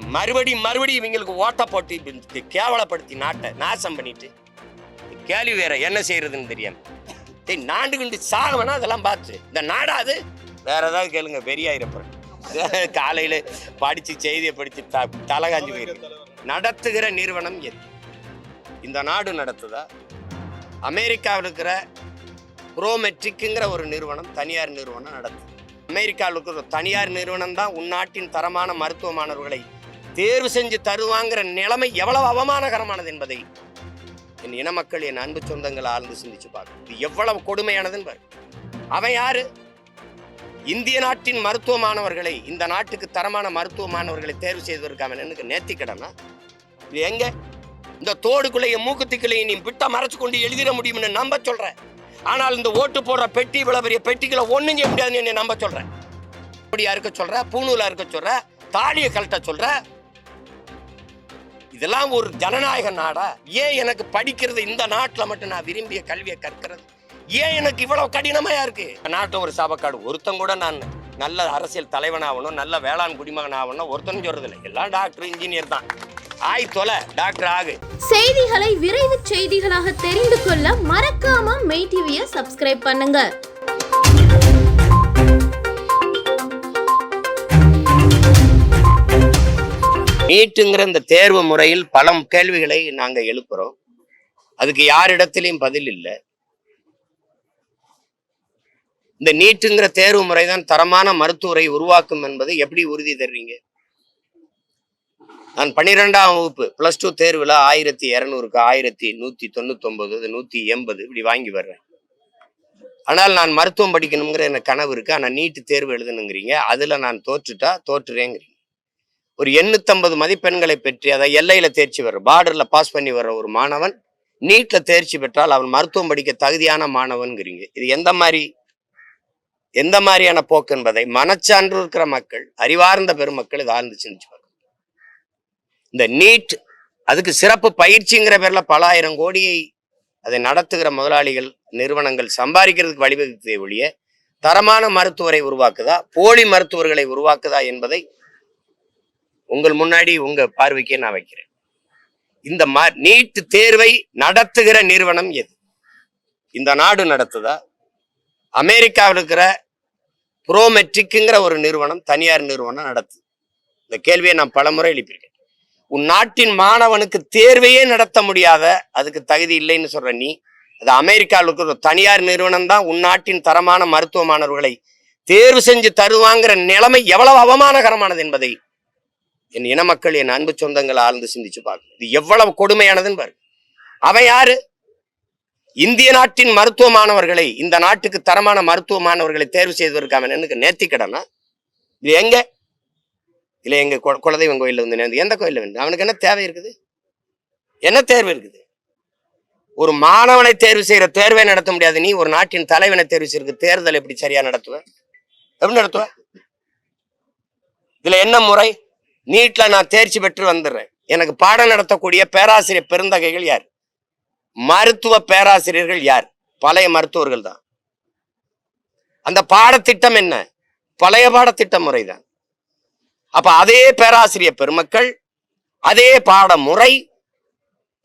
மறுபடியும் மறுபடியும் இவங்களுக்கு ஓட்ட போட்டு கேவலப்படுத்தி நாட்டை நாசம் பண்ணிட்டு கேள்வி வேற என்ன செய்யறதுன்னு தெரியாம. டேய் நாண்டு கண்டு சாக வேணா அதெல்லாம் பார்த்து. இந்த நாடாது வேற ஏதாவது கேளுங்க பெரியாயிரப்பன் காலையில் படித்து செய்தியை படித்து த- தலை போயிருக்கு நடத்துகிற நிறுவனம் எது? இந்த நாடு நடத்துதா? அமெரிக்காவில் இருக்கிற ப்ரோமெட்ரிக்குங்கிற ஒரு நிறுவனம் தனியார் நிறுவனம் நடத்துது. அமெரிக்காவில் இருக்கிற தனியார் நிறுவனம் தான் உள்நாட்டின் தரமான மருத்துவ மாணவர்களை தேர்வு செஞ்சு தருவாங்கிற நிலைமை எவ்வளவு அவமானகரமானது என்பதை என் இன மக்கள் என் அன்பு சொந்தங்களை ஆழ்ந்து சிந்திச்சு பார்க்கணும். இது எவ்வளவு கொடுமையானதுன்னு பாரு. அவன் யாரு? இந்திய நாட்டின் மருத்துவ மாணவர்களை இந்த நாட்டுக்கு தரமான மருத்துவ மாணவர்களை தேர்வு செய்வதற்காக எனக்கு நேர்த்திக்கடனா? இது எங்க? இந்த தோடுக்குள்ளையும் மூக்குத்திக்குள்ளையும் நீ பிட்ட மறைச்சு கொண்டு எழுதிட முடியும்னு நம்ப சொல்றேன் ஆனால் இந்த ஓட்டு போடுற பெட்டி இவ்வளவு பெரிய பெட்டிகளை ஒன்றும் செய்ய முடியாதுன்னு என்னை நம்ப சொல்றேன் அப்படியா இருக்க சொல்ற பூணூலா இருக்க சொல்ற தாலியை கழட்ட சொல்ற இதெல்லாம் ஒரு ஜனநாயக நாடா? ஏன் எனக்கு படிக்கிறது இந்த நாட்டில் மட்டும் நான் விரும்பிய கல்வியை கற்கிறது? ஏன் எனக்கு இவ்வளவு கடினமாயா இருக்கு? நாட்டில் ஒரு சாபக்காடு. ஒருத்தன் கூட நான் நல்ல அரசியல் தலைவனாகணும் நல்ல வேளாண் குடிமகன் ஆகணும் ஒருத்தனும் சொல்றதில்லை. எல்லாம் டாக்டர் இன்ஜினியர் தான். ஆய் தொலை டாக்டர் ஆகு. செய்திகளை விரைவு செய்திகளாக தெரிந்து கொள்ள மறக்காம மெய் டிவியை சப்ஸ்கிரைப் பண்ணுங்க. நீட்டுங்கிற இந்த தேர்வு முறையில் பல கேள்விகளை நாங்கள் எழுப்புறோம். அதுக்கு யாரிடத்திலையும் பதில் இல்லை. இந்த நீட்டுங்கிற தேர்வு முறைதான் தரமான மருத்துவரை உருவாக்கும் என்பதை எப்படி உறுதி தர்றீங்க? நான் பன்னிரெண்டாம் வகுப்பு பிளஸ் டூ தேர்வில் ஆயிரத்தி இரநூறுக்கு ஆயிரத்தி நூத்தி தொண்ணூத்தொம்பது நூற்றி எண்பது இப்படி வாங்கி வர்றேன். ஆனால் நான் மருத்துவம் படிக்கணுங்கிற எனக்கு கனவு இருக்கு. ஆனால் நீட்டு தேர்வு எழுதணுங்கிறீங்க. அதில் நான் தோற்றுட்டா தோற்றுறேங்கிறீங்க. ஒரு எண்ணூத்தம்பது மதிப்பெண்களை பெற்று அதை எல்லையில தேர்ச்சி வர்ற பார்டர்ல பாஸ் பண்ணி வர்ற ஒரு மாணவன் நீட்ல தேர்ச்சி பெற்றால் அவன் மருத்துவம் படிக்க தகுதியான மாணவன்கிறீங்க. இது எந்த மாதிரி? எந்த மாதிரியான போக்கு என்பதை மனச்சான்று இருக்கிற மக்கள் அறிவார்ந்த பெருமக்கள் இதை ஆழ்ந்து சிந்திச்சு இந்த நீட் அதுக்கு சிறப்பு பயிற்சிங்கிற பேர்ல பல ஆயிரம் கோடியை அதை நடத்துகிற முதலாளிகள் நிறுவனங்கள் சம்பாதிக்கிறதுக்கு வழிவகுத்தே ஒழிய தரமான மருத்துவரை உருவாக்குதா போலி மருத்துவர்களை உருவாக்குதா என்பதை உங்கள் முன்னாடி உங்க பார்வைக்கே நான் வைக்கிறேன். இந்த நீட் தேர்வை நடத்துகிற நிறுவனம் எது? இந்த நாடு நடத்துதா? அமெரிக்காவில் இருக்கிற ப்ரோமெட்ரிக்குங்கிற ஒரு நிறுவனம் தனியார் நிறுவனம் நடத்துது. இந்த கேள்வியை நான் பலமுறை எழுப்பியிருக்கேன். உன் நாட்டின் மாணவனுக்கு தேர்வையே நடத்த முடியாத அதுக்கு தகுதி இல்லைன்னு சொல்ற நீ அது அமெரிக்காவில் இருக்கிற தனியார் நிறுவனம் தான் உன் நாட்டின் தரமான மருத்துவ மாணவர்களை தேர்வு செஞ்சு தருவாங்கிற நிலைமை எவ்வளவு அவமானகரமானது என்பதை என் இன மக்கள் என் அன்பு சொந்தங்களை ஆழ்ந்து சிந்திச்சு பார்க்கணும். இது எவ்வளவு கொடுமையானதுன்னு பாரு அவன் யாரு? இந்திய நாட்டின் மருத்துவ மாணவர்களை இந்த நாட்டுக்கு தரமான மருத்துவ மாணவர்களை தேர்வு செய்வதற்காக எனக்கு நேர்த்திக்கடனா? இது எங்க? இல்ல எங்க கு- குலதெய்வம் கோயிலில் வந்து நேர்ந்து எந்த கோயிலில் வந்து? அவனுக்கு என்ன தேவை இருக்குது? என்ன தேர்வு இருக்குது? ஒரு மாணவனை தேர்வு செய்யற தேர்வை நடத்த முடியாது. நீ ஒரு நாட்டின் தலைவனை தேர்வு செய்யறதுக்கு தேர்தல் எப்படி சரியா நடத்துவ? எப்படி நடத்துவ? இதுல என்ன முறை? நீட்ல நான் தேர்ச்சி பெற்று வந்துடுறேன். எனக்கு பாடம் நடத்தக்கூடிய பேராசிரியர் பெருந்தகைகள் யார்? மருத்துவ பேராசிரியர்கள் யார்? பழைய மருத்துவர்கள் தான். அந்த பாடத்திட்டம் என்ன? பழைய பாடத்திட்ட முறைதான். அப்ப அதே பேராசிரியர் பெருமக்கள் அதே பாட முறை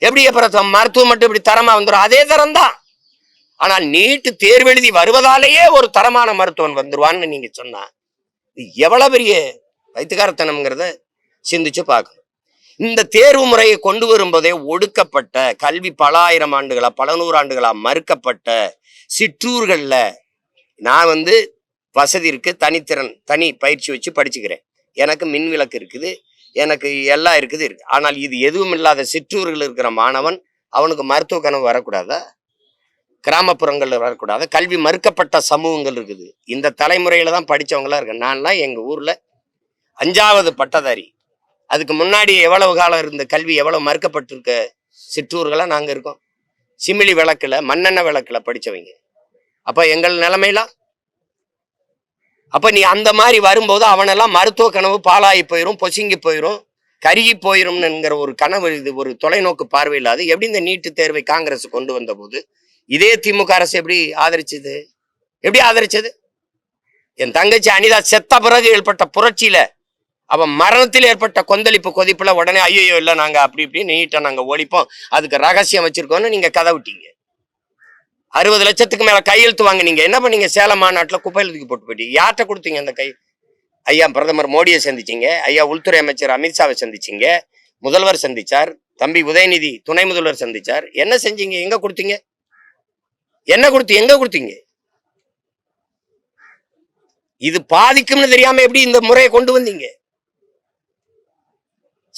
எப்படி அப்புறம் மருத்துவம் மட்டும் இப்படி தரமா வந்துடும் அதே தரம் தான் ஆனால் நீட்டு தேர்வு எழுதி வருவதாலேயே ஒரு தரமான மருத்துவன் வந்துருவான்னு நீங்க சொன்னா எவ்வளவு பெரிய வைத்தியகாரத்தனம்ங்கிறத சிந்திச்சு பார்க்கணும். இந்த தேர்வு முறையை கொண்டு வரும்போதே ஒடுக்கப்பட்ட கல்வி பல ஆயிரம் ஆண்டுகளா பல நூறாண்டுகளா மறுக்கப்பட்ட சிற்றூர்களில் நான் வந்து வசதி இருக்கு தனித்திறன் தனி பயிற்சி வச்சு படிச்சுக்கிறேன். எனக்கு மின் விளக்கு இருக்குது எனக்கு எல்லாம் இருக்குது இருக்கு. ஆனால் இது எதுவும் இல்லாத சிற்றூர்கள் இருக்கிற மாணவன் அவனுக்கு மருத்துவ கனவு வரக்கூடாதா? கிராமப்புறங்கள்ல வரக்கூடாது? கல்வி மறுக்கப்பட்ட சமூகங்கள் இருக்குது. இந்த தலைமுறையில தான் படித்தவங்களாம் இருக்கு. நான்லாம் எங்கள் ஊரில் அஞ்சாவது பட்டதாரி. அதுக்கு முன்னாடி எவ்வளவு காலம் இருந்த கல்வி எவ்வளவு மறுக்கப்பட்டிருக்க சிற்றூர்களாக நாங்கள் இருக்கோம். சிமிலி விளக்கில் மண்ணெண்ணெய் விளக்கில் படித்தவங்க அப்போ எங்கள் நிலைமையெல்லாம் அப்போ நீ அந்த மாதிரி வரும்போது அவனெல்லாம் மருத்துவ கனவு பாலாகி போயிடும் பொசுங்கி போயிரும் கருகி போயிடும்னுங்கிற ஒரு கனவு இது ஒரு தொலைநோக்கு பார்வை இல்லாது எப்படி இந்த நீட்டு தேர்வை காங்கிரஸ் கொண்டு வந்த போது இதே திமுக அரசு எப்படி ஆதரிச்சது? எப்படி ஆதரிச்சது? என் தங்கச்சி அனிதா செத்த பிறகு ஏற்பட்ட புரட்சியில அப்போ மரணத்தில் ஏற்பட்ட கொந்தளிப்பு கொதிப்புல உடனே ஐயோ இல்லை நாங்க அப்படி இப்படி நீட்டா நாங்க ஒழிப்போம். அதுக்கு ரகசியம் வச்சிருக்கோம்னு நீங்க கதை விட்டீங்க. அறுபது லட்சத்துக்கு மேல கையெழுத்து நீங்கள் என்ன பண்ணீங்க? சேலம் மாநாட்டுல குப்பையில தூக்கி போட்டு போயிட்டீங்க. யார்கிட்ட கொடுத்தீங்க அந்த கை? ஐயா பிரதமர் மோடியை சந்திச்சிங்க. ஐயா உள்துறை அமைச்சர் அமித்ஷாவை சந்திச்சிங்க. முதல்வர் சந்திச்சார். தம்பி உதயநிதி துணை முதல்வர் சந்திச்சார். என்ன செஞ்சீங்க? எங்க கொடுத்தீங்க? என்ன கொடுத்து எங்க கொடுத்தீங்க? இது பாதிக்கும்னு தெரியாம எப்படி இந்த முறையை கொண்டு வந்தீங்க?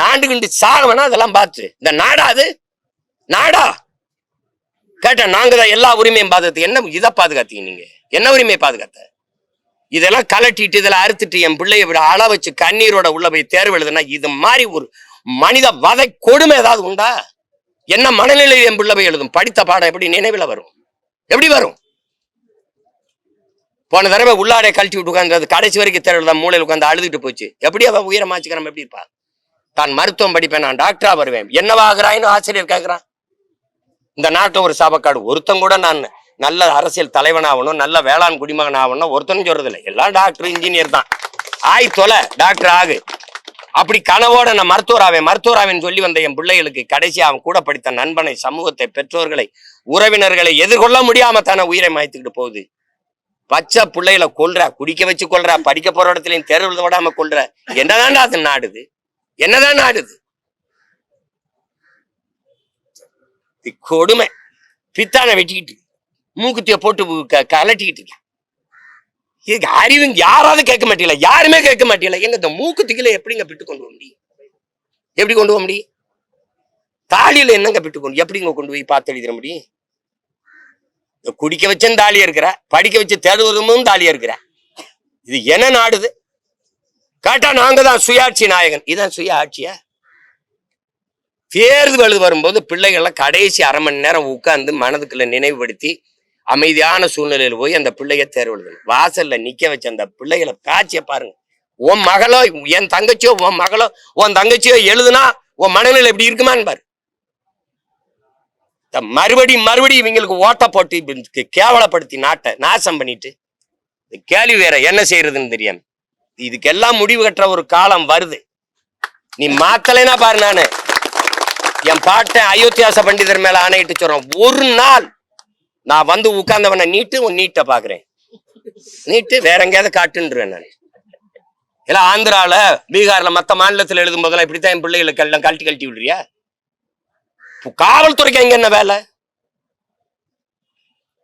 நாண்டு கிண்டு சாகவனா அதெல்லாம் பார்த்து. இந்த நாடா அது? நாடா? கேட்டேன் நாங்க தான் எல்லா உரிமையும் பாதுகாத்து என்ன இதை பாதுகாத்தீங்க நீங்க? என்ன உரிமையை பாதுகாத்த? இதெல்லாம் கலட்டிட்டு இதெல்லாம் அறுத்துட்டு என் பிள்ளைய விட அள வச்சு கண்ணீரோட உள்ள போய் தேர்வு எழுதுனா இது மாதிரி ஒரு மனித வதை கொடுமை ஏதாவது உண்டா? என்ன மனநிலையில் என் பிள்ளை போய் எழுதும்? படித்த பாடம் எப்படி நினைவில் வரும்? எப்படி வரும்? போன தடவை உள்ளாடை கழட்டி விட்டு உட்காந்து கடைசி வரைக்கும் தெரியல தான் மூளையில் உட்காந்து அழுதுகிட்டு போச்சு. எப்படி அவ உயரமாச்சுக்கிறோம் எப்படி இருப்பா தான் மருத்துவம் படிப்பேன் நான் டாக்டரா வருவேன். என்னவாகிறாயின்னு ஆசிரியர் கேட்கிறான் இந்த நாட்டில் ஒரு சாபக்காடு. ஒருத்தன் கூட நான் நல்ல அரசியல் தலைவனாகணும் நல்ல வேளாண் குடிமகன் ஆகணும் ஒருத்தனும் சொல்றதில்லை. எல்லாம் டாக்டர் இன்ஜினியர் தான். ஆய் தொலை டாக்டர் ஆகு. அப்படி கனவோட நான் மருத்துவர் ஆவேன் சொல்லி வந்த என் பிள்ளைகளுக்கு கடைசி அவன் கூட படித்த நண்பனை சமூகத்தை பெற்றோர்களை உறவினர்களை எதிர்கொள்ள முடியாம தானே உயிரை மாய்த்துக்கிட்டு போகுது. பச்சை பிள்ளைகளை கொள்ற குடிக்க வச்சு கொள்ற படிக்க போற இடத்துலயும் தேர்வு விடாம கொள்ற என்னதான் அது நாடுது? என்னதான் நாடுது? கொடுமை. பித்தான வெட்டிக்கிட்டு மூக்குத்திய போட்டு க- கலட்டிக்கிட்டு இருக்க. இதுக்கு அறிவு யாராவது கேட்க மாட்டீங்களா? யாருமே கேட்க மாட்டீங்களா? எங்க இந்த மூக்குத்திகளை எப்படிங்க பிட்டு கொண்டு போக முடியும்? எப்படி கொண்டு போக முடியும்? தாலியில என்னங்க பிட்டு கொண்டு எப்படிங்க கொண்டு போய் பார்த்து எழுதிட முடியும்? குடிக்க வச்சும் தாலியா இருக்கிற படிக்க வச்சு தேடுவதும் தாலியா இருக்கிற. இது என்ன நாடுது? கேட்டா நாங்க தான் சுயாட்சி நாயகன். இதான் சுய ஆட்சியா தேர்தல் வரும்போது பிள்ளைகள்லாம் கடைசி அரை மணி நேரம் உட்கார்ந்து மனதுக்குள்ள நினைவுபடுத்தி அமைதியான சூழ்நிலையில போய் அந்த பிள்ளைய தேர்வு எழுதணும் வாசல்ல நிக்க வச்ச அந்த பிள்ளைகளை காட்சிய பாருங்க. உன் மகளோ என் தங்கச்சியோ உன் மகளோ உன் தங்கச்சியோ எழுதுனா உன் மனநிலை எப்படி இருக்குமான்னு பாரு. மறுபடியும் மறுபடியும் இவங்களுக்கு ஓட்ட போட்டு கேவலப்படுத்தி நாட்டை நாசம் பண்ணிட்டு கேள்வி வேற என்ன செய்யறதுன்னு தெரியாம இதுக்கெல்லாம் முடிவு கட்டுற ஒரு காலம் வருது. நீ மாத்தலைன்னா பாரு நானு. என் பாட்டை அயோத்தியாச பண்டிதர் மேல ஆணையிட்டு சொல்றேன். ஒரு நாள் நான் வந்து உட்கார்ந்தவனை நீட்டு உன் நீட்டை பாக்குறேன் நீட்டு வேற எங்கேயாவது காட்டுன்றேன் நான். இல்ல ஆந்திரால பீகார்ல மத்த மாநிலத்துல எழுதும் போதெல்லாம் இப்படித்தான் என் பிள்ளைகளுக்கு எல்லாம் கழட்டி கழட்டி விடுறியா? காவல்துறைக்கு அங்க என்ன வேலை?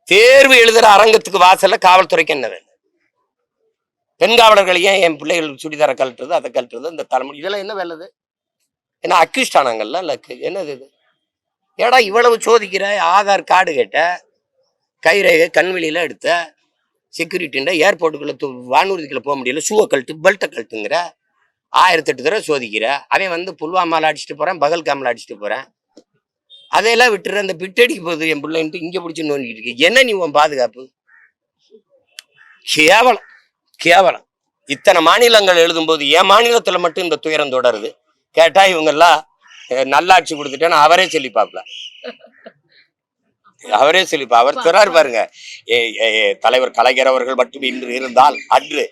தேர்வு எழுதுற அரங்கத்துக்கு வாசல்ல காவல்துறைக்கு என்ன வேலை? பெண்காவலர்கள் ஏன் என் பிள்ளைகள் சுடிதார கழட்டுறது அதை கழட்டுறது இந்த தலைமுறை இதெல்லாம் என்ன வேலை இது? அக்யூஸ்ட் ஆனாங்கல்ல? இல்ல என்னது இது? ஏடா இவ்வளவு சோதிக்கிற? ஆதார் கார்டு கேட்ட கைரேகை கண்வெளியில எடுத்த செக்யூரிட்டின்ற ஏர்போர்ட்டுக்குள்ள வானூர்திக்குள்ள போக முடியல ஷூவை கழட்டு பெல்ட்டை கழட்டுங்கிற ஆயிரத்தெட்டு தடவை சோதிக்கிற அவன் வந்து புல்வாமால அடிச்சுட்டு போகிறேன் பகல்காமில் அடிச்சுட்டு போகிறேன் அதையெல்லாம் விட்டுற அந்த பிட்டடிக்கு போகுது என் பிள்ளைன்ட்டு இங்க பிடிச்சி நோண்டிட்டு இருக்கு. என்ன நீ உன் பாதுகாப்பு? கேவலம் கேவலம். இத்தனை மாநிலங்கள் எழுதும்போது என் மாநிலத்துல மட்டும் இந்த துயரம் தொடருது. கேட்டா இவங்கெல்லாம் நல்லாட்சி கொடுத்துட்டேன்னு அவரே சொல்லிப்பாப்ல. அவரே சொல்லிப்பா அவர் சொல்றாரு பாருங்க. தலைவர் கலைஞர் அவர்கள் மட்டும் இன்று இருந்தால் அன்று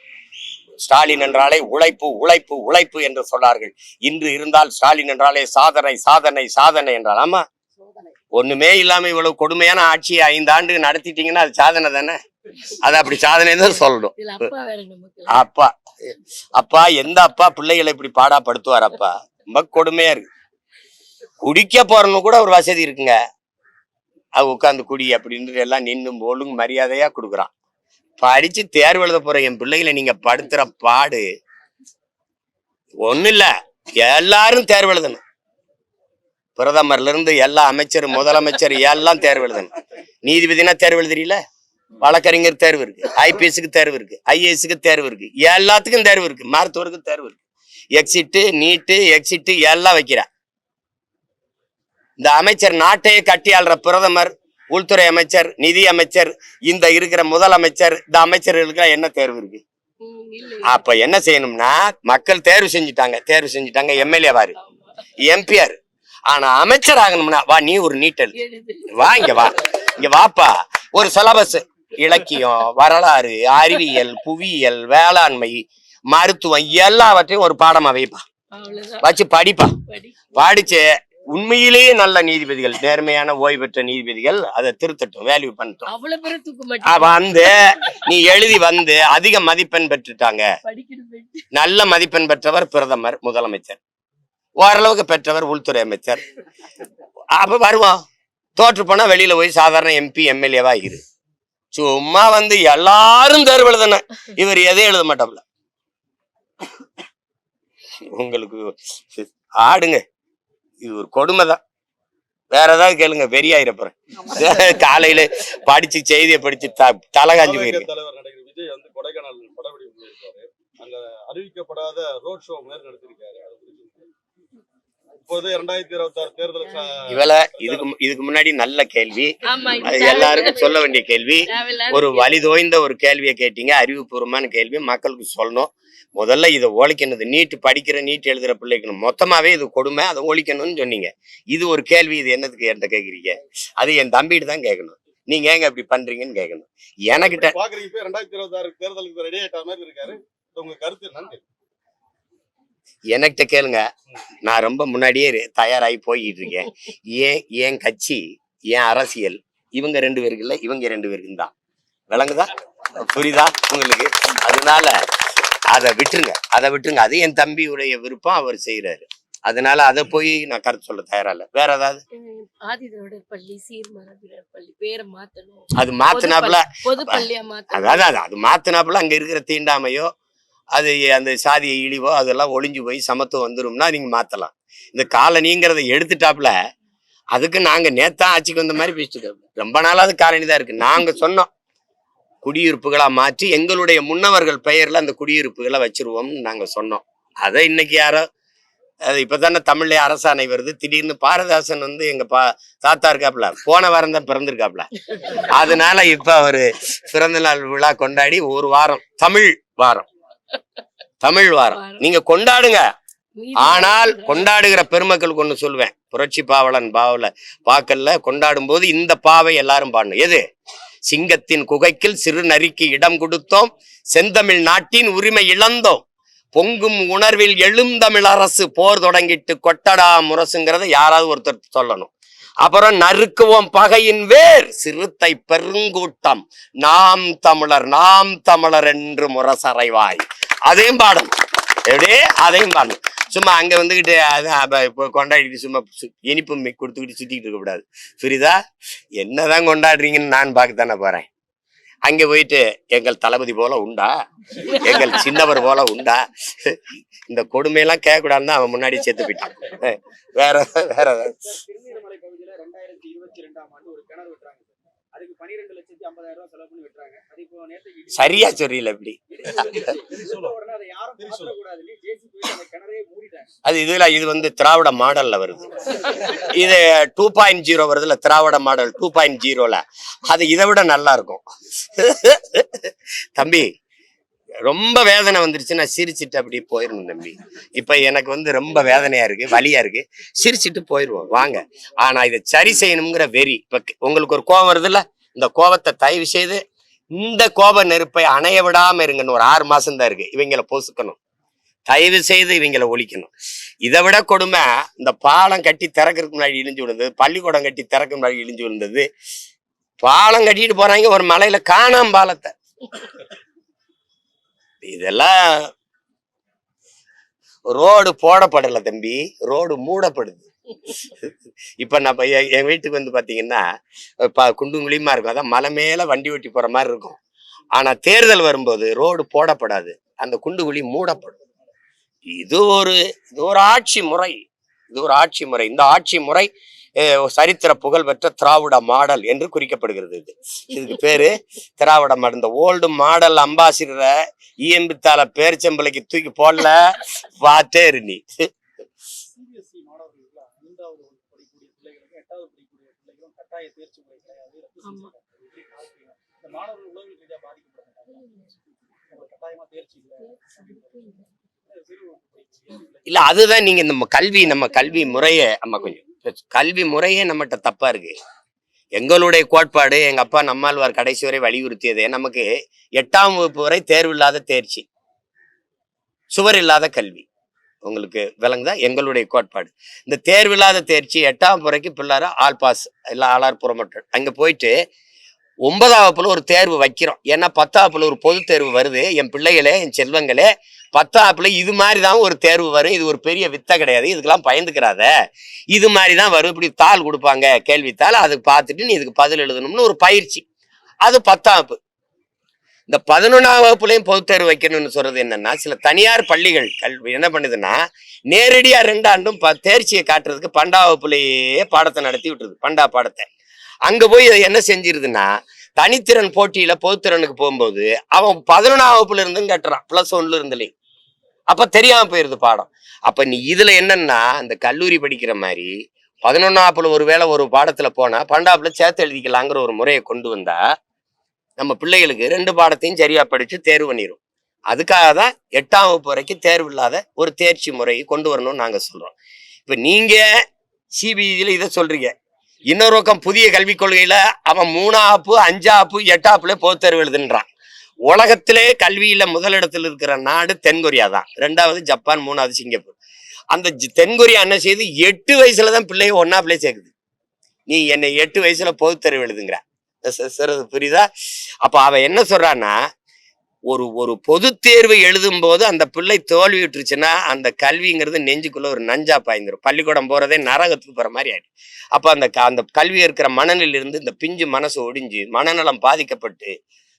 ஸ்டாலின் என்றாலே உழைப்பு உழைப்பு உழைப்பு என்று சொன்னார்கள். இன்று இருந்தால் ஸ்டாலின் என்றாலே சாதனை சாதனை சாதனை என்றால். ஆமா. ஒண்ணுமே இல்லாம இவ்வளவு கொடுமையான ஆட்சியை ஐந்து ஆண்டு நடத்திட்டீங்கன்னா அது சாதனை தானே? அது அப்படி சாதனை தான் சொல்லணும். அப்பா அப்பா எந்த அப்பா பிள்ளைகளை இப்படி பாடாப்படுத்துவார் அப்பா? ரொம்ப கொடுமையா இருக்கு. குடிக்க போறன்னு கூட ஒரு வசதி இருக்குங்க. அது உட்காந்து குடி அப்படின்னு எல்லாம் நின்னு ஒழுங்கு மரியாதையா கொடுக்குறான். படிச்சு தேர்வு எழுத போற என் பிள்ளைகளை நீங்க படுத்துற பாடு. ஒண்ணு இல்ல எல்லாரும் தேர்வு எழுதணும். பிரதமர்ல இருந்து எல்லா அமைச்சர் முதலமைச்சர் எல்லாம் தேர்வு எழுதணும். நீதிபதினா தேர்வு எழுதுறீல வழக்கறிஞர் தேர்வு இருக்கு ஐபிஎஸ்க்கு தேர்வு இருக்கு ஐஏஎஸ்க்கு தேர்வு இருக்கு. எல்லாத்துக்கும் தேர்வு இருக்கு மருத்துவருக்கு தேர்வு இருக்கு. எக்ஸிட்டு நீட்டு எக்ஸிட்டு எல்லாம் வைக்கிறா. இந்த அமைச்சர் நாட்டையே கட்டி ஆள்ற பிரதமர் உள்துறை அமைச்சர் நிதி அமைச்சர் இந்த இருக்கிற முதலமைச்சர் இந்த அமைச்சர்களுக்கு என்ன தேர்வு இருக்கு? அப்ப என்ன செய்யணும்னா மக்கள் தேர்வு செஞ்சுட்டாங்க தேர்வு செஞ்சுட்டாங்க எம்எல்ஏ வாரு எம்பிஆர் ஆனா அமைச்சர் ஆகணும்னா வா நீ ஒரு நீட்டல். வா இங்க வா. இங்க வாப்பா. ஒரு சிலபஸ் இலக்கியம் வரலாறு அறிவியல் புவியியல் வேளாண்மை மருத்துவம் எல்லாவற்றையும் ஒரு பாடமா வைப்பா. வச்சு படிப்பா. படி. படிச்சு உண்மையிலேயே நல்ல நீதிபதிகள் நேர்மையான ஓய்வு பெற்ற நீதிபதிகள் அதை திருத்தட்டும் வேல்யூ பண்ணட்டும். வந்து நீ எழுதி வந்து அதிக மதிப்பெண் பெற்றுட்டாங்க. நல்ல மதிப்பெண் பெற்றவர் பிரதமர் முதலமைச்சர். ஓரளவுக்கு பெற்றவர் உள்துறை அமைச்சர். அப்ப வருவோம். தோற்று போனா வெளியில போய் சாதாரண எம்பி எம்எல்ஏவா இரு. சும்மா வந்து எல்லாரும் தேர்வு இவர் எதையும் எழுத மாட்டாப்ல உங்களுக்கு ஆடுங்க. இது ஒரு கொடுமைதான். வேற ஏதாவது கேளுங்க. வெறியாயிரப்புறேன் காலையில படிச்சு செய்தியை படிச்சு த- தலை காஞ்சு போயிருக்கு கொடைக்கானல் படப்பிடிப்பு அங்க அறிவிக்கப்படாத ரோட் ஷோ நடத்திருக்காரு. இப்போது இரண்டாயிரத்தி இருபத்தி ஆறு தேர்தலுக்கு இவள இதுக்கு இதுக்கு முன்னாடி நல்ல கேள்வி. அது எல்லாருக்கும் சொல்ல வேண்டிய கேள்வி. ஒரு வழி தோய்ந்த ஒரு கேள்வியை கேட்டீங்க. அறிவுபூர்வமான கேள்வி. மக்களுக்கு சொல்லணும். முதல்ல இதை ஒழிக்கணும் நீட் படிக்கிற நீட் எழுதுற பிள்ளைக்கு மொத்தமாவே இது கொடுமை. அதை ஒழிக்கணும்னு சொன்னீங்க. இது ஒரு கேள்வி. இது என்னதுக்கு என்கிட்ட கேக்குறீங்க? அது என் தம்பிட்டு தான் கேட்கணும் நீங்க ஏங்க இப்படி பண்றீங்கன்னு கேட்கணும் எனக்கிட்ட பாக்குறீங்க ரெண்டாயிரத்தி இருபத்தி ஆறு தேர்தலுக்கு ரெடி ஆயிட்ட மாதிரி இருக்காரு. உங்க கருத்து என்னன்னு எனக்கிட்ட கேளுங்க. நான் ரொம்ப முன்னாடியே தயாராகி போய்கிட்டு இருக்கேன் ஏன் ஏன் கட்சி ஏன் அரசியல்? இவங்க ரெண்டு பேருக்கு இல்ல இவங்க ரெண்டு பேருக்கு தான். விளங்குதா? புரியுதா உங்களுக்கு? அதனால அதை விட்டுருங்க. அதை விட்டுருங்க. அது என் தம்பியுடைய விருப்பம் அவர் செய்யறாரு அதனால அதை போய் நான் கருத்து சொல்ல தயாரா இல்ல. வேற ஏதாவது? ம், ஆதிதிராவிடர் பள்ளி சீர்மரபினர் பள்ளி பேரை மாத்தணும். அது மாத்தினாப்புல பொது பள்ளியா அதாவது அது அது மாத்தினாப்புல அங்க இருக்கிற தீண்டாமையோ அது அந்த சாதிய இழிவோ அதெல்லாம் ஒளிஞ்சு போய் சமத்துவம் வந்துரும்னா நீங்க மாத்தலாம். இந்த காலனிங்கிறத எடுத்துட்டாப்புல அதுக்கு நாங்க நேத்தா ஆட்சிக்கு வந்த மாதிரி பேசிட்டு ரொம்ப நாளாவது காலனி தான் இருக்கு. நாங்க சொன்னோம் குடியிருப்புகளா மாற்றி எங்களுடைய முன்னவர்கள் பெயர்ல அந்த குடியிருப்புகளை வச்சிருவோம்னு நாங்க சொன்னோம். அதை இன்னைக்கு யாரோ அது இப்பதானே தமிழ்லேயே அரசாணை வருது. திடீர்னு பாரதாசன் வந்து எங்க பா தாத்தா இருக்காப்புல போன வாரம் தான் பிறந்திருக்காப்புல அதனால இப்போ அவர் பிறந்த நாள் விழா கொண்டாடி ஒரு வாரம் தமிழ் வாரம். தமிழ் வாரம். நீங்க கொண்டாடுங்க. ஆனால் கொண்டாடுகிற பெருமக்களுக்கு ஒண்ணு சொல்லுவேன் புரட்சி பாவலன் பாவல பாக்கல்ல கொண்டாடும் போது இந்த பாவை எல்லாரும் பாடணும். எது? சிங்கத்தின் குகைக்கில் சிறு நரிக்கு இடம் கொடுத்தோம். செந்தமிழ் நாட்டின் உரிமை இழந்தோம். பொங்கும் உணர்வில் எழுந்தமிழ் அரசு போர் தொடங்கிட்டு கொட்டடா முரசுங்கிறத யாராவது ஒருத்தர் சொல்லணும். அப்புறம் நறுக்குவோம் பகையின் வேர். சிறுத்தை பெருங்கூட்டம். நாம் தமிழர் நாம் தமிழர் என்று முரசறைவாய். அதையும் பாடும் எப்படி? அதையும் பாடும் சும்மா அங்க வந்துகிட்டு அது கொண்டாடிட்டு சும்மா இனிப்பு கொடுத்துக்கிட்டு சுத்திக்கிட்டு இருக்க கூடாது. புரியுதா? என்னதான் கொண்டாடுறீங்கன்னு நான் பார்க்க தானே போறேன். அங்க போயிட்டு எங்கள் தளபதி போல உண்டா? எங்கள் சின்னவர் போல உண்டா? இந்த கொடுமையெல்லாம் கேட்கக்கூடாதுன்னு தான் அவன் முன்னாடி சேர்த்து போயிட்டான் வேற வேற ரெண்டாயிரத்தி இருபத்தி ரெண்டாம் ஆண்டு ஒரு கிணறு வெட்டுறாங்க. அதுக்கு பன்னிரெண்டு லட்சத்தி ஐம்பதாயிரம் ரூபாய் செலவு பண்ணி வெட்டுறாங்க. அது இப்போ நேற்று சரியா சொல்றீல இப்படி. உடனே அதை யாரும் ஜேசிபி அந்த மூடிட்டாங்க. அது இதுல இது வந்து திராவிட மாடல்ல வருது. இது டூ பாயிண்ட் ஜீரோ வருதுல திராவிட மாடல் டூ பாயிண்ட் ஜீரோல. அது இதை விட நல்லா இருக்கும். தம்பி ரொம்ப வேதனை வந்துருச்சு. நான் சிரிச்சிட்டு அப்படியே போயிடணும் தம்பி. இப்ப எனக்கு வந்து ரொம்ப வேதனையா இருக்கு வலியா இருக்கு. சிரிச்சிட்டு போயிடுவோம் வாங்க. ஆனா இதை சரி செய்யணுங்கிற வெறி. இப்போ உங்களுக்கு ஒரு கோபம் வருதுல்ல? இந்த கோபத்தை தயவு செய்து இந்த கோப நெருப்பை அணைய விடாம இருங்கன்னு ஒரு ஆறு மாசம் தான் இருக்கு. இவங்கள பொசுக்கணும். தயவு செய்து இவங்கள ஒழிக்கணும். இதை விட கொடுமை இந்த பாலம் கட்டி திறக்கிறதுக்கு முன்னாடி இழிஞ்சு விழுந்தது பள்ளிக்கூடம் கட்டி திறக்க முன்னாடி இழிஞ்சு விழுந்தது. பாலம் கட்டிட்டு போறாங்க ஒரு மலையில காணாம் பாலத்தை. இதெல்லாம் ரோடு போடப்படல தம்பி ரோடு மூடப்படுது. இப்ப நான் என் வீட்டுக்கு வந்து பாத்தீங்கன்னா ப- குண்டும் குழியுமா இருக்கும். அதான் மலை மேல வண்டி ஓட்டி போற மாதிரி இருக்கும். ஆனா தேர்தல் வரும்போது ரோடு போடப்படாது. அந்த குண்டு குழி மூடப்படும். இது ஒரு இது ஒரு ஆட்சி முறை. இது ஒரு ஆட்சி முறை. இந்த ஆட்சி முறை சரித்திர புகழ்பெற்ற திராவிட மாடல் என்று குறிக்கப்படுகிறது இது. இதுக்கு பேரு திராவிட மாடல். இந்த ஓல்டு மாடல் அம்பாசிடரை ஈயம்பித்தால பேரிச்சம்பளைக்கு தூக்கி போடல. பார்த்தே நீ. பிள்ளைகள் இல்ல அதுதான் நீங்க நம்ம கல்வி நம்ம கல்வி முறையே நம்ம கொஞ்சம் கல்வி முறையே நம்மகிட்ட தப்பா இருக்கு. எங்களுடைய கோட்பாடு எங்க அப்பா நம்மாழ்வார் கடைசி வரை வலியுறுத்தியதே நமக்கு எட்டாம் வகுப்பு வரை தேர்வு இல்லாத தேர்ச்சி. சுவர் இல்லாத கல்வி. உங்களுக்கு விளங்குதா? எங்களுடைய கோட்பாடு. இந்த தேர்வில்லாத தேர்ச்சி எட்டாம் வரைக்கும் பிள்ளார ஆல் பாஸ் இல்லை ஆளார் புறமட்டல் அங்க போயிட்டு ஒன்பதாம் வகுப்புல ஒரு தேர்வு வைக்கிறோம். ஏன்னா பத்தாப்புல ஒரு பொது தேர்வு வருது. என் பிள்ளைகளே என் செல்வங்களே பத்தாப்புல இது மாதிரி தான் ஒரு தேர்வு வரும். இது ஒரு பெரிய வித்தை கிடையாது. இதுக்கெல்லாம் பயந்துக்கிறாத. இது மாதிரி தான் வரும். இப்படி தாள் கொடுப்பாங்க கேள்வித்தாள் அதுக்கு பார்த்துட்டு நீ இதுக்கு பதில் எழுதணும்னு ஒரு பயிற்சி. அது பத்தாம் இந்த பதினொன்றாம் வகுப்புலையும் பொதுத்தேர்வு வைக்கணும்னு சொல்றது என்னன்னா சில தனியார் பள்ளிகள் கல்வி என்ன பண்ணுதுன்னா நேரடியா ரெண்டாண்டும் ப தேர்ச்சியை காட்டுறதுக்கு பண்டா வகுப்புலேயே பாடத்தை நடத்தி விட்டுருது. பண்டா பாடத்தை. அங்க போய் என்ன செஞ்சிருதுன்னா தனித்திறன் போட்டியில பொதுத்திறனுக்கு போகும்போது அவன் பதினொன்றாம் வகுப்புல இருந்தும் கட்டுறான். பிளஸ் ஒன்ல இருந்துலையும். அப்ப தெரியாம போயிருது பாடம். அப்ப நீ இதுல என்னன்னா இந்த கல்லூரி படிக்கிற மாதிரி பதினொன்னாப்புல ஒருவேளை ஒரு பாடத்துல போனா பன்னெண்டாப்புல சேர்த்து எழுதிக்கலாங்கிற ஒரு முறையை கொண்டு வந்தா நம்ம பிள்ளைகளுக்கு ரெண்டு பாடத்தையும் சரியா படிச்சு தேர்வு பண்ணிடும் அதுக்காக தான் எட்டாம் வகுப்பு வரைக்கும் தேர்வு இல்லாத ஒரு தேர்ச்சி முறையை கொண்டு வரணும்னு நாங்க சொல்றோம். இப்ப நீங்க சிபிஇல இதை சொல்றீங்க. இன்னொரு பக்கம் புதிய கல்விக் கொள்கையில அவன் மூணாப்பு அஞ்சாப்பு எட்டாப்புல பொதுத் தேர்வு எழுதுன்றான். உலகத்திலே கல்வியில முதலிடத்தில் இருக்கிற நாடு தென்கொரியா தான். ரெண்டாவது ஜப்பான் மூணாவது சிங்கப்பூர். அந்த தென்கொரியா என்ன செய்யுது? எட்டு வயசுல தான் பிள்ளைய ஒன்னா பிள்ளை சேர்க்குது. நீ என்னை எட்டு வயசுல பொதுத் தேர்வு எழுதுங்கிற. சிறது புரியுதா? அப்ப அவன் என்ன சொல்றான்னா ஒரு ஒரு பொது தேர்வு எழுதும் போது அந்த பிள்ளை தோல்வி விட்டுருச்சுன்னா அந்த கல்விங்கிறது நெஞ்சுக்குள்ள ஒரு நஞ்சா பாய்ந்துரும். பள்ளிக்கூடம் போறதே நரகத்துக்கு போற மாதிரி ஆயிடும். அப்ப அந்த அந்த கல்வி இருக்கிற மனநிலிருந்து இந்த பிஞ்சு மனசு ஒடிஞ்சு மனநலம் பாதிக்கப்பட்டு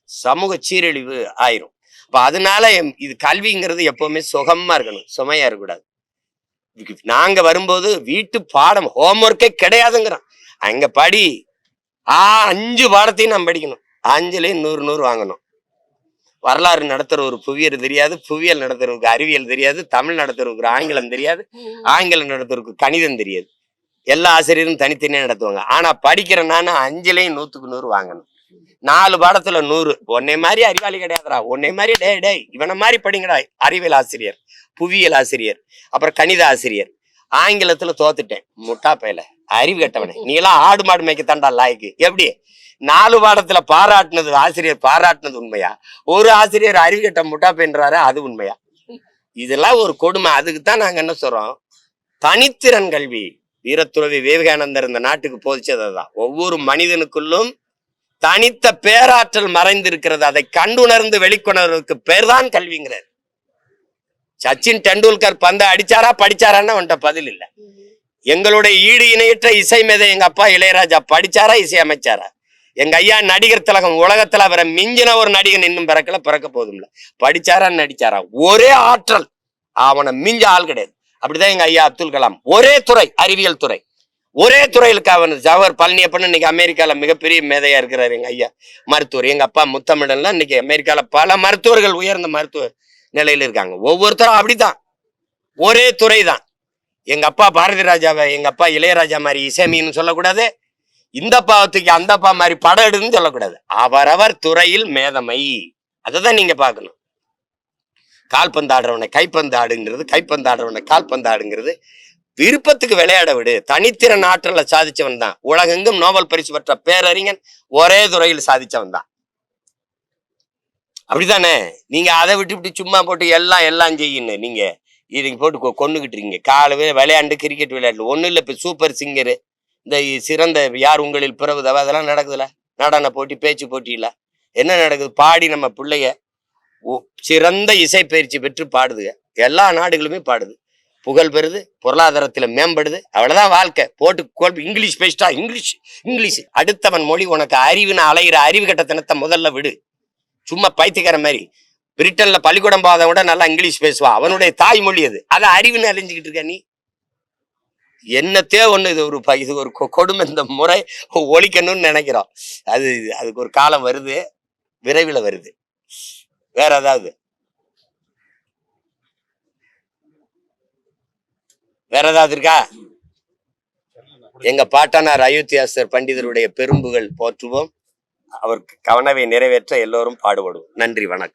சமூக சீரழிவு ஆயிரும். அப்ப அதனால இது கல்விங்கிறது எப்பவுமே சுகமா இருக்கணும் சுமையா இருக்கக்கூடாது. நாங்க வரும்போது வீட்டு பாடம் ஹோம்ஒர்க்கே கிடையாதுங்கிறோம் அங்க படி ஆ அஞ்சு பாடத்தையும் நம்ம படிக்கணும். அஞ்சுலேயும் நூறு நூறு வாங்கணும். வரலாறு நடத்துற ஒரு புவியர் தெரியாது புவியியல் நடத்துறவருக்கு அறிவியல் தெரியாது தமிழ் நடத்துறவருக்கு ஆங்கிலம் தெரியாது ஆங்கிலம் நடத்துறதுக்கு கணிதம் தெரியாது. எல்லா ஆசிரியரும் தனித்தனியா நடத்துவாங்க. ஆனா படிக்கிற நான் அஞ்சுலயும் நூத்துக்கு நூறு வாங்கணும். நாலு பாடத்துல நூறு. உன்னை மாதிரி அறிவாளி கிடையாதுடா. உன்னை மாதிரி டேய் டேய் இவனை மாதிரி படிங்கடா அறிவியல் ஆசிரியர் புவியியல் ஆசிரியர் அப்புறம் கணித ஆசிரியர். ஆங்கிலத்துல தோத்துட்டேன். முட்டா பயல அறிவு கெட்டவனே. நீ எல்லாம் ஆடு மாடு மேய்க்கத்தாண்டா லாய்க்கு. எப்படி? நாலு பாடத்துல பாராட்டுனது ஆசிரியர் பாராட்டுனது உண்மையா? ஒரு ஆசிரியர் அறிவு கெட்ட முட்டா பையன்றாரு அது உண்மையா? இதெல்லாம் ஒரு கொடுமை. அதுக்கு தான் நாங்க என்ன சொல்றோம்? தனித்திறன் கல்வி. வீரத்துறவி விவேகானந்தர் இந்த நாட்டுக்கு போதிச்சது அதுதான். ஒவ்வொரு மனிதனுக்குள்ளும் தனித்த பேராற்றல் மறைந்திருக்கிறது. அதை கண்டுணர்ந்து வெளிக்கொணர்வதற்கு பேர்தான் கல்விங்கிறார். சச்சின் டெண்டுல்கர் பந்த அடிச்சாரா படிச்சாரான்னு அவன்கிட்ட பதில் இல்ல. எங்களுடைய ஈடு இணையற்ற இசை மேதை எங்க அப்பா இளையராஜா படிச்சாரா இசை அமைச்சாரா எங்க ஐயா நடிகர் திலகம் உலகத்துல அவரை மிஞ்சின ஒரு நடிகன் இன்னும் பிறக்கல பிறக்க போதும்ல. படிச்சாரா நடிச்சாரா? ஒரே ஆற்றல். அவனை மிஞ்ச ஆள் கிடையாது. அப்படிதான் எங்க ஐயா அப்துல் கலாம். ஒரே துறை அறிவியல் துறை. ஒரே துறையிலுக்கு அவன் ஜவஹர் பழனியப்பன் இன்னைக்கு அமெரிக்கால மிகப்பெரிய மேதையா இருக்கிறாரு எங்க ஐயா. மருத்துவர். எங்க அப்பா முத்தமிழன்லாம் இன்னைக்கு அமெரிக்கால பல மருத்துவர்கள் உயர்ந்த மருத்துவ நிலையில இருக்காங்க. ஒவ்வொருத்தரும் அப்படிதான். ஒரே துறை தான் எங்க அப்பா பாரதி ராஜாவை எங்க அப்பா இளையராஜா மாதிரி இசைமின்னு சொல்லக்கூடாது. இந்த பாவத்துக்கு அந்த பா மாதிரி படம் எடுன்னு சொல்லக்கூடாது. அவரவர் துறையில் மேதமை. அதை தான் நீங்க பார்க்கணும். கால்பந்து ஆடுறவனை கைப்பந்து ஆடுங்கிறது கைப்பந்து ஆடுறவனை கால்பந்து ஆடுங்கிறது விருப்பத்துக்கு விளையாட விடு. தனித்திறன் ஆற்றல சாதிச்சவன் தான். உலகெங்கும் நோபல் பரிசு பெற்ற பேரறிஞன் ஒரே துறையில் சாதிச்சவன் தான். அப்படிதானே நீங்க அதை விட்டு விட்டு சும்மா போட்டு எல்லாம் எல்லாம் செய்யணும் நீங்க. இதுக்கு போட்டு கொண்டுகிட்டு இருக்கீங்க. காலவே விளையாண்டு கிரிக்கெட் விளையாடல. ஒன்றும் இல்லை இப்போ சூப்பர் சிங்கரு இந்த சிறந்த யார் உங்களில் பிறகுதவ அதெல்லாம் நடக்குதுல. நடன போட்டி பேச்சு போட்டியில். என்ன நடக்குது? பாடி நம்ம பிள்ளைய சிறந்த இசை பயிற்சி பெற்று பாடுதுங்க எல்லா நாடுகளுமே பாடுது. புகழ் பெறுது பொருளாதாரத்தில் மேம்படுது. அவ்வளோதான் வாழ்க்கை. போட்டு கோல் இங்கிலீஷ் பேசிட்டா இங்கிலீஷ் இங்கிலீஷ். அடுத்தவன் மொழி உனக்கு அறிவுன்னு அலையிற அறிவு கட்டத்தனத்தை முதல்ல விடு. சும்மா பைத்தியக்கார மாதிரி. பிரிட்டனில் பள்ளிக்கூடம் போகாத விட நல்லா இங்கிலீஷ் பேசுவா. அவனுடைய தாய்மொழி அது. அதை அறிவுன்னு அழிஞ்சுக்கிட்டு இருக்க நீ. என்னத்தே ஒண்ணு இது ஒரு ப- இது ஒரு கொ- கொடுமை இந்த முறை ஒழிக்கணும்னு நினைக்கிறோம். அது அதுக்கு ஒரு காலம் வருது விரைவில் வருது. வேற ஏதாவது? வேற ஏதாவது இருக்கா? எங்க பாட்டனார் அயோத்தியாசர் பண்டிதருடைய பெரும்புகள் போற்றுவோம். அவர் கவனவை நிறைவேற்ற எல்லோரும் பாடுபடுவோம். நன்றி வணக்கம்.